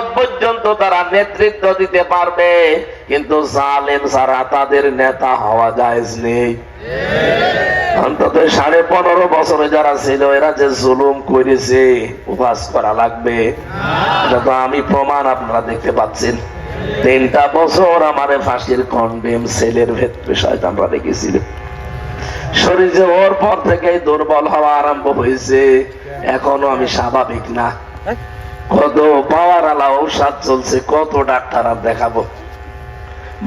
কেয়ামত পর্যন্ত তারা নেতৃত্ব দিতে পারবে, কিন্তু জালেম ছাড়া তাদের নেতা হওয়া যায় নেই। অন্তত সাড়ে পনেরো বছরে যারা ছিল, এরা যে জুলুম করেছে, উপাস করা লাগবে। এটা তো আমি প্রমাণ আপনারা দেখতে পাচ্ছেন। তিনটা বছর আমার ফাঁসির কন্ডেম সেলের ভেদ ভেতরে শয়তানরা রেখেছিল শরীর যে ওর পর থেকে দুর্বল হওয়া আরম্ভ হয়েছে, এখনও আমি স্বাভাবিক না। কত পাওয়ার আলা ঔষধ চলছে কত ডাক্তার আর দেখাবো।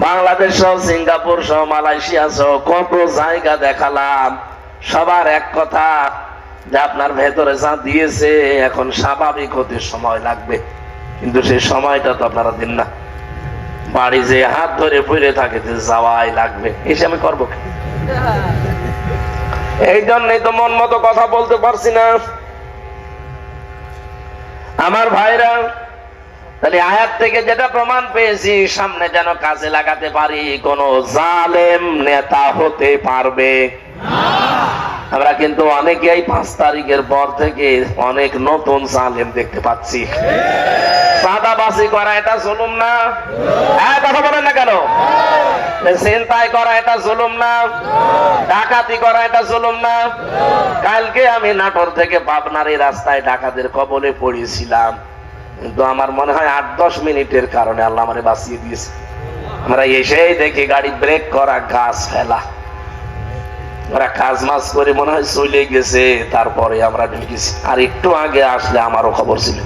বাংলাদেশ সহ সিঙ্গাপুর সহ মালয়েশিয়া সহ কত জায়গা দেখালাম। সবার এক কথা যে আপনার ভেতরে যা দিয়েছে এখন স্বাভাবিক হতে সময় লাগবে। কিন্তু সেই সময়টা তো আপনারা দিন না। বাড়ি যে হাত ধরে পড়ে থাকে যে যাওয়াই লাগবে। এসে আমি করব এই জন্যই তো মন মতো কথা বলতে পারছি না। আমার ভাইরা, তাহলে আয়াত থেকে যেটা প্রমাণ পেয়েছি, সামনে যেন কাজে লাগাতে পারি, কোন জালেম নেতা হতে পারবে। আমরা কিন্তু অনেকেই পাঁচ তারিখের পর থেকে অনেক নতুন জালেম দেখতে পাচ্ছি। করা এটা না? হ্যাঁ কথা বলেন না কেন? চিন্তায় করা এটা না? ডাকাতি করা এটা না? কালকে আমি নাটোর থেকে পাবনার এই রাস্তায় ডাকাতের কবলে পড়েছিলাম। কিন্তু আমার মনে হয় আট, দশ মিনিটের কারণে আল্লাহ আমারে বাঁচিয়ে দিয়েছে। আমরা এসেই দেখি গাড়ি ব্রেক করা গাছ ফেলা। ওরা কাজ মাস করে মনে হয় চলে গেছে। তারপরে আমরা ঢুকেছি আর একটু আগে আসলে আমারও খবর ছিল।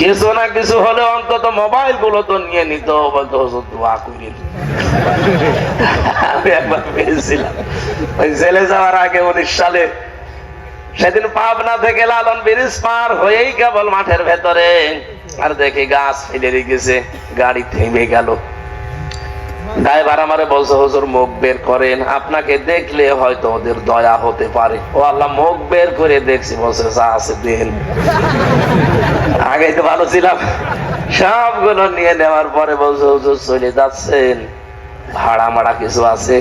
কিছু না কিছু হলে অন্তত মোবাইলগুলো তো নিয়ে নিত দোয়া করিল আমি একবার পেয়েছিলাম। ওই জেলে যাওয়ার আগে উনিশ সালে, সেদিন পাবনা থেকে লালন ব্রিজ পার হয়েই কেবল মাঠের ভেতরে। আর দেখি গাছ ফেলে রেখেছে, গাড়ি থেমে গেল। ড্রাইভার আমারে বলছে, হুজুর, মুখ বের করেন। আপনাকে দেখলে হয়তো ওদের দয়া হতে পারে। ও আল্লাহ, মুখ বের করে দেখছি। বলছে, যা আছে দিন আগে তো ভালো ছিলাম। সবগুলো নিয়ে নেওয়ার পরে বলছে, হুজুর, চলে যাচ্ছেন। ভাড়া মাড়া কিছু আছে?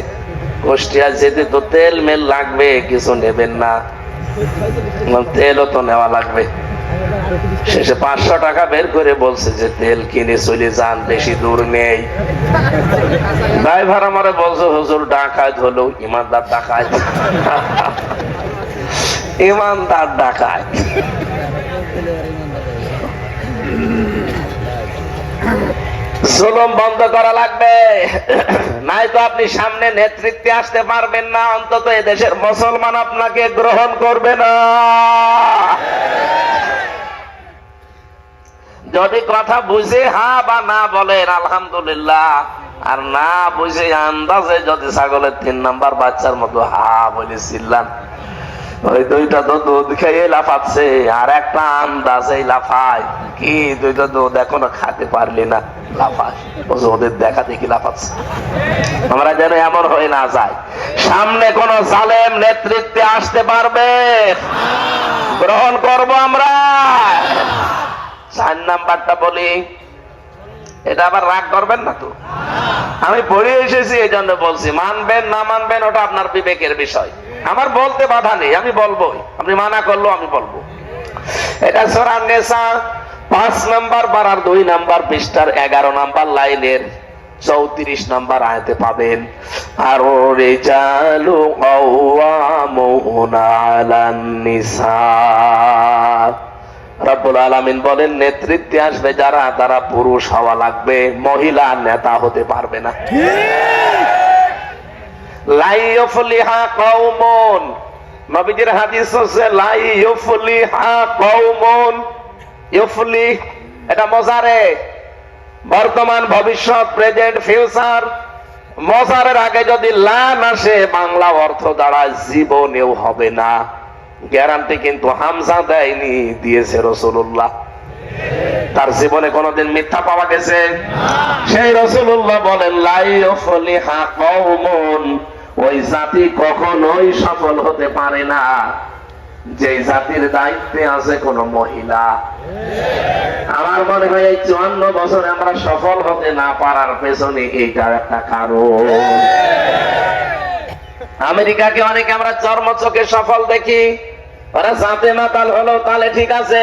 কুষ্টিয়া যেতে তো তেল মেল লাগবে, কিছু নেবেন না। তেলও তো নেওয়া লাগবে। শেষে পাঁচশো টাকা বের করে বলছে যে, তেল কিনে চলে যান, বেশি দূর নেই। ড্রাইভার আমারে বলছে, হুজুর ডাকাত হলো ইমানদার ডাকাত ইমানদার ডাকাত জুলুম বন্ধ করা লাগবে। নাই তো আপনি সামনে নেতৃত্বে আসতে পারবেন না, অন্তত দেশের মুসলমান আপনাকে গ্রহণ করবে না। যদি কথা বুঝে হা বা না বলেন, আলহামদুলিল্লাহ। আর না বুঝে আন্দাজে যদি ছাগলের তিন নাম্বার বাচ্চার মতো হা বলেছিলাম ওই দুইটা তো দুধ খেয়ে লাফাচ্ছে, আর একটা আন্দাজে লাফায়। কি দুইটা দুধ এখনও খাতে পারলি না? লাফায়। ওদের দেখা দেখি লাফাচ্ছে। আমরা যেন এমন হয়ে না যায় সামনে কোন জালেম নেতৃত্বে আসতে পারবে? গ্রহণ করব আমরা। চার নাম্বারটা বলি। এটা আবার রাগ করবেন না তো? আমি পড়ে এসেছি এই জন্য বলছি, মানবেন না মানবেন, ওটা আপনার বিবেকের বিষয়। আমার বলতে বাধা নেই, আমি বলব আপনি মানা করল আমি বলব। এটা সোরান পাঁচ নাম্বার পাড়ার দুই নাম্বার পৃষ্ঠার এগারো নাম্বার লাইনের চৌত্রিশ নাম্বার আয়তে পাবেন আর ওরে চালু রব্বুল আলামিন বলেন, নেতৃত্বে আসবে যারা, তারা পুরুষ হওয়া লাগবে, মহিলা নেতা হতে পারবে না। এটা মজারে। বর্তমান ভবিষ্যৎ, প্রেজেন্ট, ফিউচার। মজারের আগে যদি লান আসে, বাংলা অর্থ দ্বারা জীবনেও হবে না। গ্যারান্টি কিন্তু হামজা দেয়নি, দিয়েছে রসুল্লাহ তার জীবনে কোনোদিন মিথ্যা পাওয়া গেছে? সেই রসুল্লাহ বলেন লাইফলিহা কওমুন। ওই জাতি কখনোই সফল হতে পারে না। যে জাতির দায়িত্বে আছে কোন মহিলা। আমার মনে হয় এই চুয়ান্ন বছরে আমরা সফল হতে না পারার পেছনে এইটা একটা কারণ। আমেরিকাকে অনেকে আমরা চর্ম চোখে সফল দেখি। ওরা মাতাল হলো ঠিক আছে।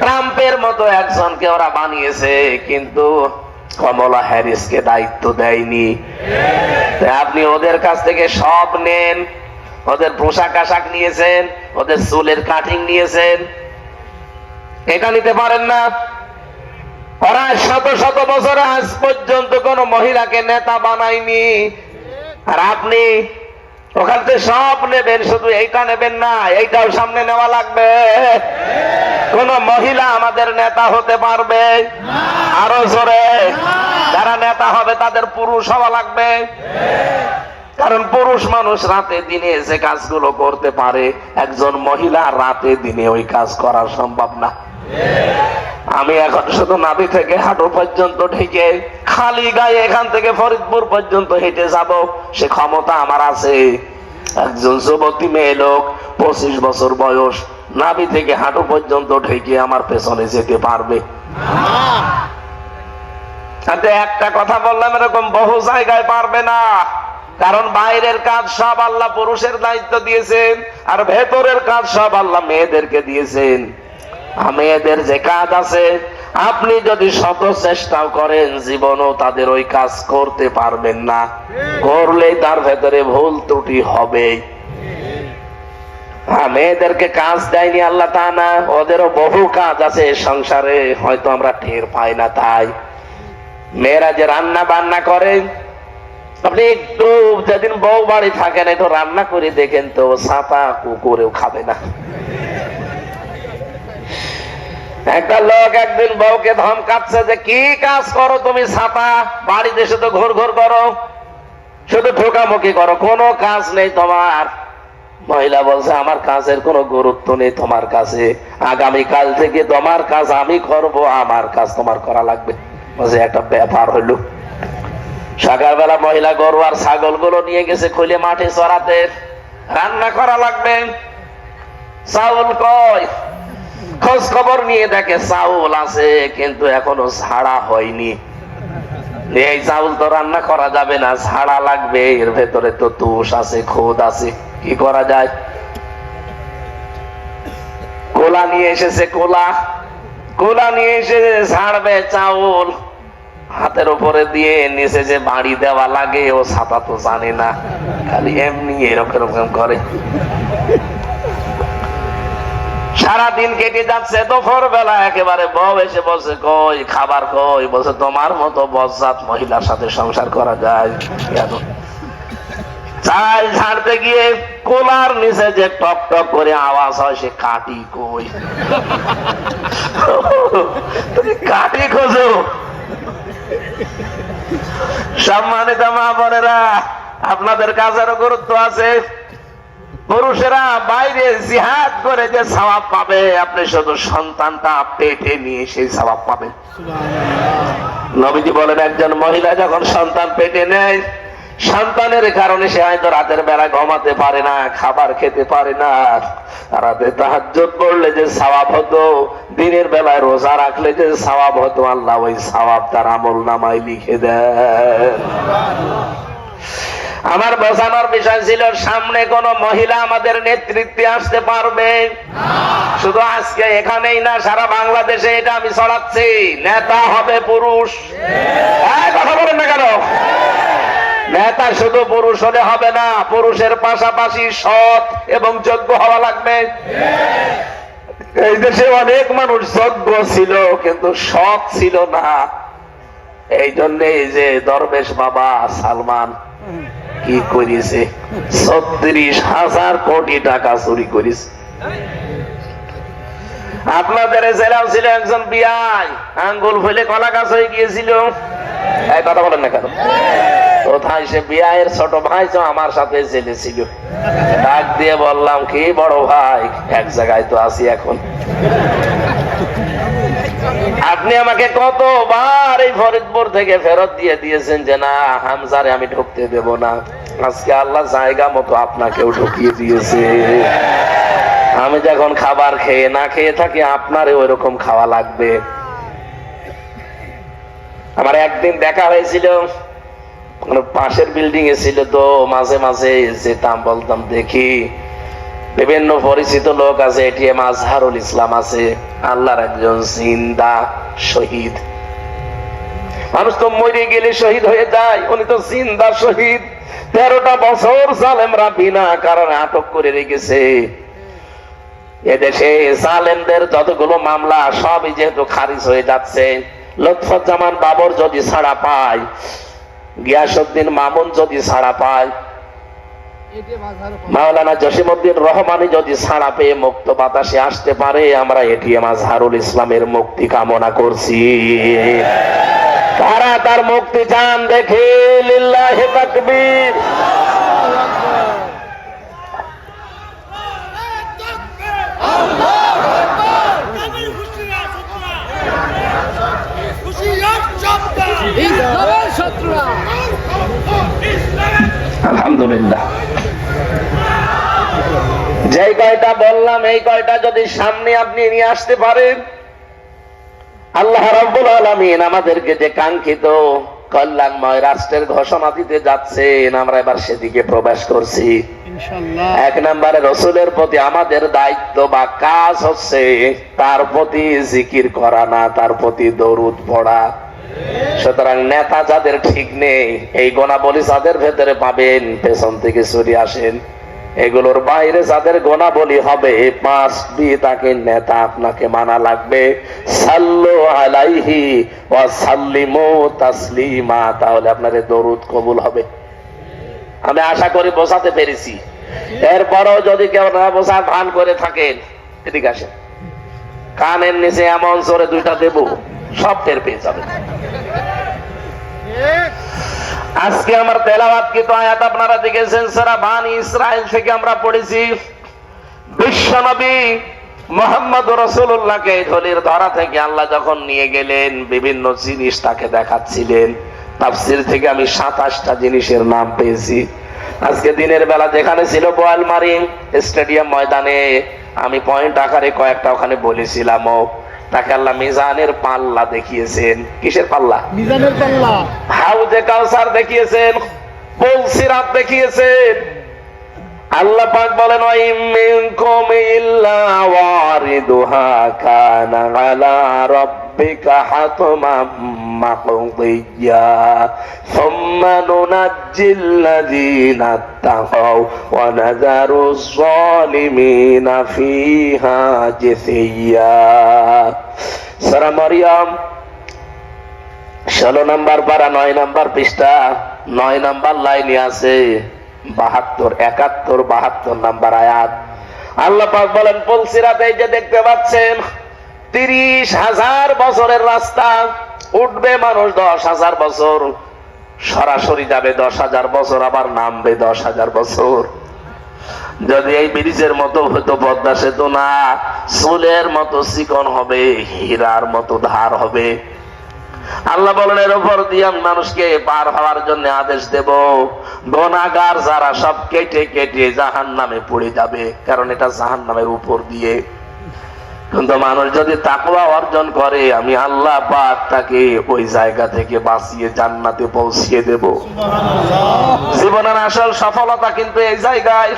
ট্রাম্পের মতো একজনকে ওরা বানিয়েছে, কিন্তু কমলা দায়িত্ব দেয়নি। আপনি ওদের কাছ থেকে সব নেন, ওদের পোশাক আশাক নিয়েছেন, ওদের চুলের কাটিং নিয়েছেন। এটা নিতে পারেন না। ওরা শত শত বছর আজ পর্যন্ত কোন মহিলাকে নেতা বানায়নি। আর আপনি ওখান থেকে সব নেবেন, শুধু এইটা নেবেন না, এইটাও সামনে নেওয়া লাগবে। কোন মহিলা আমাদের নেতা হতে পারবে? আরও জোরে। যারা নেতা হবে, তাদের পুরুষ হওয়া লাগবে। কারণ পুরুষ মানুষ রাতে দিনে যে কাজগুলো করতে পারে, একজন মহিলা রাতে দিনে ওই কাজ করা সম্ভব না। আমি এখন শুধু নাভি থেকে হাঁটু পর্যন্ত ঢেকে খালি গায়ে এখান থেকে ফরিদপুর পর্যন্ত হেঁটে যাব, সে ক্ষমতা আমার আছে। একজন যুবতী মেয়ে লোক, পঁচিশ বছর বয়স, নাভি থেকে হাঁটু পর্যন্ত ঢেকে আমার পেছনে যেতে পারবে। একটা কথা বললাম, এরকম বহু জায়গায় পারবে না। কারণ বাইরের কাজ সব আল্লাহ পুরুষের দায়িত্ব দিয়েছেন, আর ভেতরের কাজ সব আল্লাহ মেয়েদেরকে দিয়েছেন। মেয়েদের যে কাজ আছে। আপনি যদি শত চেষ্টাও করেন, জীবনও তাদের ওই কাজ করতে পারবেন না। করলেই তার ভেতরে ভুল ত্রুটি হবে মেয়েদেরকে কাজ দেয়নি আল্লাহ তা না ওদেরও বহু কাজ আছে সংসারে হয়তো আমরা টের পাই না তাই। মেয়েরা যে রান্না বান্না করে, আপনি একটু যেদিন বউ বাড়ি থাকেন, একটু রান্না করে দেখেন তো, ছাতা কুকুরেও খাবে না। একটা লোক একদিন বউকে ধমকাচ্ছে যে, কি কাজ করো তুমি ছাতা? বাড়িতে শুধু ঘোর ঘোর করো। শুধু ঠোকামুখি করো। কোনো কাজ নেই তোমার। মহিলা বলছে, আমার কাজের কোনো গুরুত্ব নেই তোমার কাছে। আগামী কাল থেকে তোমার কাজ আমি করব, আমার কাজ তোমার করা লাগবে। বলছে, একটা ব্যাপার হইল সকালবেলা মহিলা গরু আর ছাগলগুলো নিয়ে গেছে খুলে মাঠে চড়াতে। রান্না করা লাগবে। চাউল কয় খোঁজ খবর নিয়ে দেখে চাউল আছে, কিন্তু এখনও ছাড়া হয়নি। এই চাউল তো রান্না করা যাবে না, ছাড়া লাগবে, এর ভেতরে তো তুষ আছে, খোদ আছে, কি করা যায়? কোলা নিয়ে এসেছে কোলা। কোলা নিয়ে এসে ছাড়বে চাউল। হাতের উপরে দিয়ে নিচে যে বাড়ি দেওয়া লাগে, ও ছাতা তো জানে না। খালি এমনি এরকম এরকম করে। সারাদিন কেটে যাচ্ছে দুপুর বেলা একেবারে বউ এসে বলছে, কই, খাবার কই? বলছে, তোমার মতো বজ্জাত মহিলার সাথে সংসার করা যায় চাল ঝাড়তে গিয়ে কোলার নিচে যে টক টক করে আওয়াজ হয়, সে কাটি কই? কাটি খোঁজো। সম্মানিত মা বোনেরা, আপনাদের কাজেরও গুরুত্ব আছে। পুরুষেরা বাইরে জিহাদ করে যে সবাব পাবে আপনি শুধু সন্তানটা পেটে নিয়ে সেই সবাব পাবেন। নবীজি বলেন একজন মহিলা যখন সন্তান পেটে নেয় সন্তানের কারণে সে হয়তো রাতের বেলা ঘুমাতে পারে না খাবার খেতে পারে না। রাতে তাহাজ্জুদ পড়লে যে সওয়াব হতো দিনের বেলায় রোজা রাখলে যে সওয়াব হতো আল্লাহ ওই সওয়াব তার আমল নামায় লিখে দেয় আমার বোঝানোর বিষয় ছিল, সামনে কোন মহিলা আমাদের নেতৃত্বে আসতে পারবে। শুধু আজকে এখানেই না, সারা বাংলাদেশে এটা আমি ছড়াচ্ছি। নেতা হবে পুরুষ। কথা বলেন না কেন? নেতা শুধু পুরুষ হলে হবে না, পুরুষের পাশাপাশি সৎ এবং যোগ্য হওয়া লাগবে। এই দেশে অনেক মানুষ যোগ্য ছিল, কিন্তু সৎ ছিল না। এই জন্য যে দরবেশ বাবা সালমান কি করেছে? ছত্রিশ হাজার কোটি টাকা চুরি করেছে। আপনাদের জেলাও ছিল একজন বিয়াই আঙ্গুল ফেলে কলা গাছ হয়ে গিয়েছিল। কথা বলেন না কোথায় সে ছোট ভাই আমার সাথে ডাক দিয়ে বললাম, কি বড় ভাই? এক জায়গায় তো আছি এখন। আপনি আমাকে কতবার এই ফরিদপুর থেকে ফেরত দিয়ে দিয়েছেন যে না, হামজারে আমি ঢুকতে দেব না। আজকে আল্লাহ জায়গা মতো আপনাকেও ঢুকিয়ে দিয়েছে। আমি যখন খাবার খেয়ে না খেয়ে থাকি আপনারে ওই রকম খাওয়া লাগবে। আমার একদিন দেখা হয়েছিল মানে পাশের বিল্ডিং এ ছিল তো, মাঝে মাঝে যেতাম বলতাম, দেখি বিভিন্ন পরিচিত লোক আছে এটিএম আজহারুল ইসলাম আছে, আল্লাহর একজন জিন্দা শহীদ। মানুষ তো মরে গেলে শহীদ হয়ে যায়, উনি তো জিন্দা শহীদ। তেরোটা বছর জালেমরা বিনা কারণে আটক করে রেখেছে। এদেশে জালেমদের যতগুলো মামলা, সবই যেহেতু খারিজ হয়ে যাচ্ছে, লুৎফুজ্জামান বাবর যদি ছাড়া পায় গিয়াসুদ্দিন মামুন যদি ছাড়া পায় মাওলানা জসিমউদ্দিন রহমানি যদি ছাড়া পেয়ে মুক্ত বাতাসে আসতে পারে আমরা এটিএম আজহারুল ইসলামের মুক্তি কামনা করছি। তারা তার মুক্তি চান দেখে লিল্লাহে তাকবীর। আলহামদুলিল্লাহ। যে কয়টা বললাম এই কয়টা যদি সামনে আপনি নিয়ে আসতে পারেন আল্লাহ রাব্বুল আলামিন আমাদেরকে যে কাঙ্ক্ষিত কল্যাণময় রাষ্ট্রের ঘোষণা দিতে যাচ্ছেন আমরা এবার সেদিকে প্রবেশ করছি। এক নম্বরে রসুলের প্রতি আমাদের দায়িত্ব বা কাজ হচ্ছে তার প্রতি জিকির করা না তার প্রতি দরুদ পড়া। সুতরাং নেতা যাদের ঠিক নেই এই গোনাবলী যাদের ভেতরে পাবেন পেছন থেকে সরে আসেন। এগুলোর বাইরে যাদের গোনাবলী হবে পাঁচ বি তাকে নেতা আপনাকে মানা লাগবে। সাল্লু আলাইহি ওয়া সাল্লিমু তাসলিমা, তাহলে আপনার দরুদ কবুল হবে। আমি আশা করি বোঝাতে পেরেছি। এরপরও যদি কেউ না বোঝার ভান করে থাকেন, এদিকে আসেন। কানের নিচে এমন জোরে দুইটা দেব, সব টের পেয়ে যাবে আজকে আমার তেলাবাদ কি তো আয়াত আপনারা দেখেছেন? সারা বান ইসরায়েল থেকে আমরা পড়েছি বিশ্বনবী মোহাম্মদ রসুল্লাহকে ধলির ধরা থেকে আল্লাহ যখন নিয়ে গেলেন, বিভিন্ন জিনিস তাকে দেখাচ্ছিলেন। তাফসির থেকে আমি সাতাশটা জিনিসের নাম পেয়েছি। আজকে দিনের বেলা যেখানে ছিল বোয়ালমারি স্টেডিয়াম ময়দানে, আমি পয়েন্ট আকারে কয়েকটা ওখানে বলেছিলাম তাকে আল্লাহ মিজানের পাল্লা দেখিয়েছেন। কিসের পাল্লা? মিজানের পাল্লা। হাউজে কাউসার দেখিয়েছেন পলসিরাত দেখিয়েছেন। আল্লাহ পাক বলেন মিনকুম ইল্লা ওয়ারিদুহা কানা আলা রাব্বিকা হাতমান মাকদিয়া সুম্মা নুনাজ্জিল লাযিনা তাকাও ওয়া নাযারু যালিমিনা ফিহা জিসিয়া সূরা মারইয়াম ষোলো নাম্বার পারা, নয় নাম্বার পৃষ্ঠা, নয় নাম্বার লাইনে আছে বাহাত্তর, একাত্তর, বাহাত্তর নাম্বার আয়াত। আল্লাহ পাক বলেন পলসিরাতে এই যে দেখতে পাচ্ছেন তিরিশ হাজার বছরের রাস্তা, উঠবে মানুষ দশ হাজার বছর, সরাসরি যাবে দশ হাজার বছর, আবার নামবে দশ হাজার বছর। যদি এই ব্রিজের মতো হতো, পদ্মা সেতু না চুলের মতো চিকন হবে, হীরার মতো ধার হবে। আল্লাহ বলেন, এর উপর দিয়ে আমি মানুষকে পার হওয়ার জন্য আদেশ দেব। গনাগার যারা সব কেটে কেটে জাহান নামে পড়ে যাবে, কারণ এটা জাহান নামের উপর দিয়ে কিন্তু মানুষ যদি তাকওয়া অর্জন করে আমি আল্লাহ পাক তাকে ওই জায়গা থেকে বাঁচিয়ে জান্নাতে পৌঁছিয়ে দেব। জীবনের আসল সফলতা কিন্তু এই জায়গায়।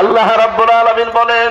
আল্লাহ রাব্বুল আলামিন বলেন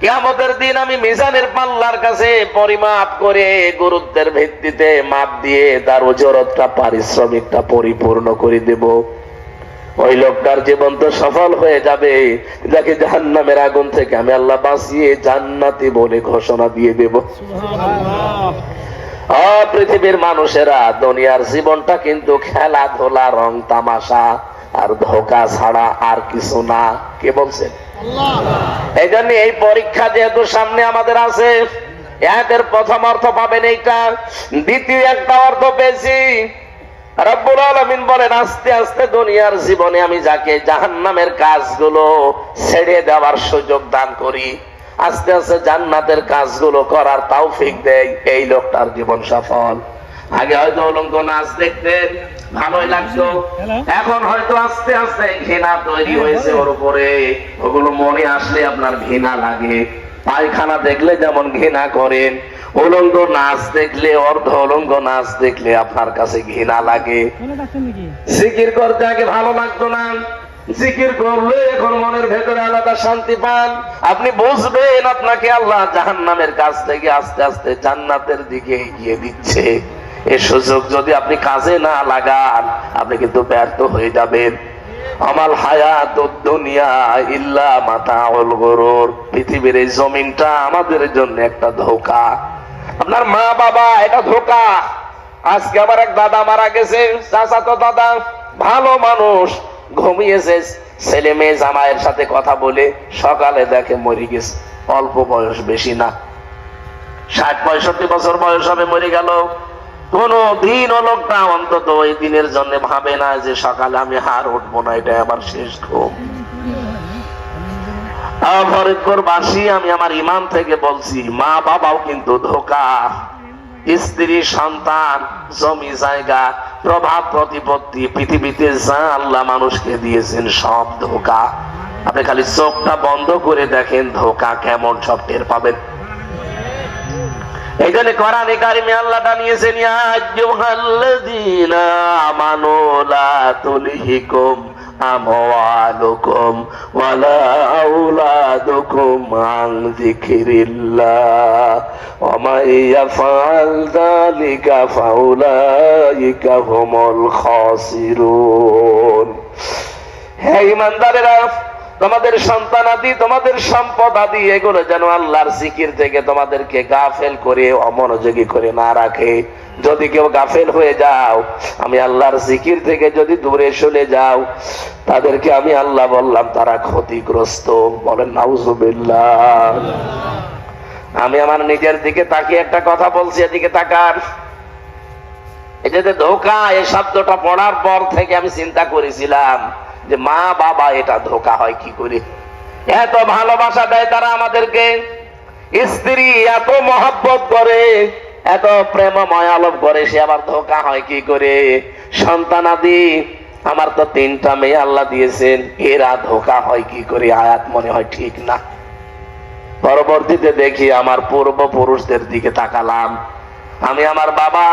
কেয়ামতের দিন আমি মিজানের পাল্লার কাছে পরিমাপ করে গুরুত্বের ভিত্তিতে মাপ দিয়ে তার ওজরতটা পারিশ্রমিকটা পরিপূর্ণ করে দেব। ওই লোকটার জীবন তো সফল হয়ে যাবে। যাকে জাহান্নামের আগুন থেকে আমি আল্লাহ বাঁচিয়ে জান্নাতি বলে ঘোষণা দিয়ে দেব। পৃথিবীর মানুষেরা দুনিয়ার জীবনটা কিন্তু খেলাধুলা রং তামাশা আর ধোকা ছাড়া আর কিছু না। কে বলছেন? এই জন্য এই পরীক্ষা যেহেতু সামনে আমাদের আছে, একের প্রথম অর্থ পাবেন এইটা, দ্বিতীয় একটা অর্থ পেয়েছি। রব্বুল আলামিন বলেন, আস্তে আস্তে দুনিয়ার জীবনে আমি যাকে জাহান্নামের কাজগুলো ছেড়ে দেওয়ার সুযোগ দান করি, আস্তে আস্তে জান্নাতের কাজগুলো করার তৌফিক দেয়, এই লোকটার জীবন সফল। আগে হয়তো অলঙ্ক নাচ দেখতেন ভালোই লাগতো। এখন হয়তো আস্তে আস্তে ঘৃণা তৈরি হয়েছে ওর উপরে। ওগুলো মনে আসলে আপনার ঘৃণা লাগে। পায়খানা দেখলে যেমন ঘৃণা করেন উলঙ্গ নাচ দেখলে অর্ধ উলঙ্গ নাচ দেখলে আপনার কাছে ঘৃণা লাগে। জিকির করতে আগে ভালো লাগতো না। জিকির করলে এখন মনের ভেতরে আলাদা শান্তি পান। আপনি বুঝবেন আপনাকে আল্লাহ জাহান্নামের কাছ থেকে আস্তে আস্তে জান্নাতের দিকে এগিয়ে দিচ্ছে। এই সুযোগ যদি আপনি কাজে না লাগান, আপনি কিন্তু ব্যর্থ হয়ে যাবেন। আমার হায়াত দুনিয়া ইল্লা মাথা অল গরুর। পৃথিবীর এই জমিনটা আমাদের জন্য একটা ধোকা। আপনার মা বাবা, এটা ধোকা। আজকে আমার এক দাদা মারা গেছে, চাচা তো দাদা ভালো মানুষ। ঘুমিয়েছে ছেলে মেয়ে জামাইয়ের সাথে কথা বলে সকালে দেখে মরে গেছে। অল্প বয়স বেশি না। ষাট পঁয়ষট্টি বছর বয়স হবে, মরে গেল। কোন দিন লোকটা অন্তত ওই দিনের জন্য ভাবে না যে সকালে আমি হার উঠবো না এটা আমার শেষ ঘুম। আমি আমার ইমান থেকে বলছি, মা বাবাও কিন্তু ধোকা। স্ত্রী, সন্তান, জমি, জায়গা, প্রভাব, প্রতিপত্তি, পৃথিবীতে যা আল্লাহ মানুষকে দিয়েছেন সব ধোকা। আপনি খালি চোখটা বন্ধ করে দেখেন ধোকা কেমন সব টের পাবেন। এই জন্য কোরআনে কারিমে আল্লাহ জানিয়েছেন ইয়া আইয়ুহাল্লাযীনা আমানু লা তুলহিকুম আমওয়ালুকুম ওয়ালা আওলাদুকুম আন যিকরিল্লাহ। ওয়া মান ইয়াফআল যালিকা ফাউলাইকা হুমুল খাসিরুন। হে ইমানদারেরা তোমাদের সন্তান আদি, তোমাদের সম্পদ আদি, এগুলো যেন আল্লাহর জিকির থেকে তোমাদেরকে গাফেল করে, অমনোযোগী করে না রাখে। যদি কেউ গাফেল হয়ে যাও, আমি আল্লাহর জিকির থেকে যদি দূরে চলে যাও, তাদেরকে আমি আল্লাহ বললাম, তারা ক্ষতিগ্রস্ত। বলেন, নাউজুবিল্লাহ। আমি আমার নিজের দিকে তাকিয়ে একটা কথা বলছি, এদিকে তাকার এই যে ধোকা, এই শব্দটা পড়ার পর থেকে আমি চিন্তা করেছিলাম যে মা বাবা এটা ধোকা হয় কি করে? এত ভালোবাসা দেয় তারা আমাদেরকে। স্ত্রী এত মহব্বত করে, এত প্রেমময় আলোপ করে সে আবার ধোকা হয় কি করে? সন্তানাদি আমার তো তিনটা মেয়ে আল্লাহ দিয়েছেন, এরা ধোকা হয় কি করে? আয়াত মনে হয় ঠিক না। পরবর্তীতে দেখি আমার পূর্বপুরুষদের দিকে তাকালাম। আমি আমার বাবা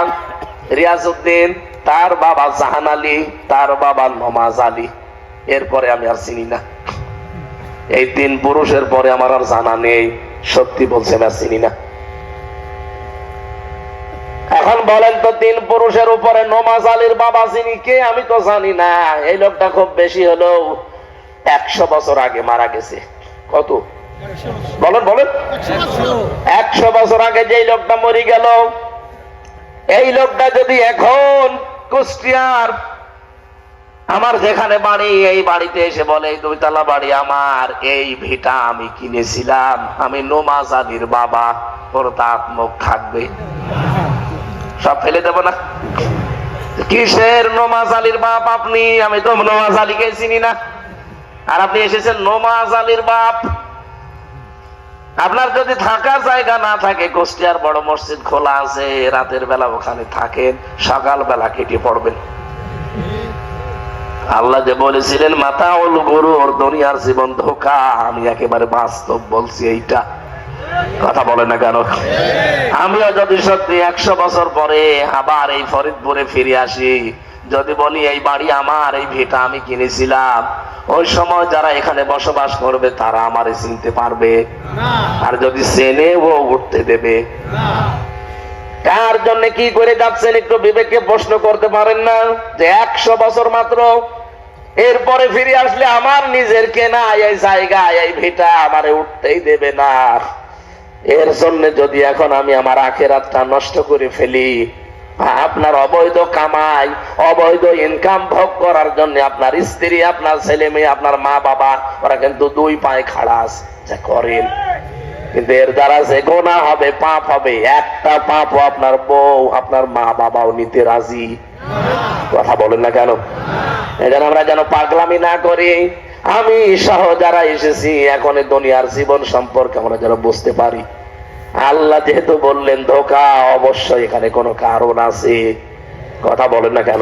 রিয়াজউদ্দিন, তার বাবা জাহান আলী, তার বাবা নমাজ আলী। এরপরে আমি আর চিনি না। এই তিন পুরুষের পরে আমার আর জানা নেই। সত্যি বলছে আমি আর চিনি না। এখন বলেন তো তিন পুরুষের উপরে নমাজ আলীর বাবা চিনি, কে? আমি তো জানি না। এই লোকটা খুব বেশি হলেও একশো বছর আগে মারা গেছে। কত? বলেন বলেন। একশো বছর আগে যেই লোকটা মরি গেল, এই লোকটা যদি এখন কুষ্টিয়ার আমার যেখানে বাড়ি, এই বাড়িতে এসে বলে, এই দুইতলা বাড়ি আমার, এই ভিটা আমি কিনেছিলাম। আমি নোমাজ আলীর বাবা, ওর দাঁত মুখ থাকবে। সব ফেলে দেব না? কিসের নোমাজ আলীর বাপ আপনি? আমি তো নোমাজ আলীকে চিনি না। আর আপনি এসেছেন নোমাজ আলীর বাপ। আপনার যদি থাকার জায়গা না থাকে, কুষ্টিয়ার বড় মসজিদ খোলা আছে, রাতের বেলা ওখানে থাকেন সকাল বেলা কেটে পড়বেন। আল্লাহ যে বলেছিলেন মাতা ওল গরু ওর দুনিয়ার জীবন ধোকা। আমি একেবারে বাস্তব বলছি এইটা। কথা বলে না কেন? আমিও যদি সত্যি একশো বছর পরে আবার এই ফরিদপুরে ফিরে আসি যদি বলি এই বাড়ি আমার এই ভিটা আমি কিনেছিলাম। ওই সময় যারা এখানে বসবাস করবে তারা আমারে চিনতে পারবে। আর যদি চেনে ও উঠতে দেবে। কার জন্য কি করে যাচ্ছেন একটু বিবেককে প্রশ্ন করতে পারেন না যে একশো বছর মাত্র। এরপরে ফিরে আসলে আমার নিজের কেনা এই জায়গায় এই ভিটা আমারে উঠতেই দেবে না। এর জন্য যদি এখন আমি আমার আখের আখেরাতটা নষ্ট করে ফেলি আপনার অবৈধ কামাই অবৈধ ইনকাম ভোগ করার জন্য আপনার স্ত্রী আপনার ছেলে মেয়ে আপনার মা বাবা ওরা কিন্তু দুই পায়ে খাড়া আছে, যা করেন। কিন্তু এর দ্বারা যে গোনা হবে, পাপ হবে, একটা পাপও আপনার বউ, আপনার মা বাবাও নিতে রাজি। কথা বলেন না কেন? এজন্য আমরা যেন পাগলামি না করি। আমি সহ যারা এসেছি, এখন দুনিয়ার জীবন সম্পর্কে আমরা যেন বুঝতে পারি। আল্লাহ যেহেতু বললেন, ধোকা অবশ্যই এখানে কোনো কারণ আছে। কথা বলেন না কেন?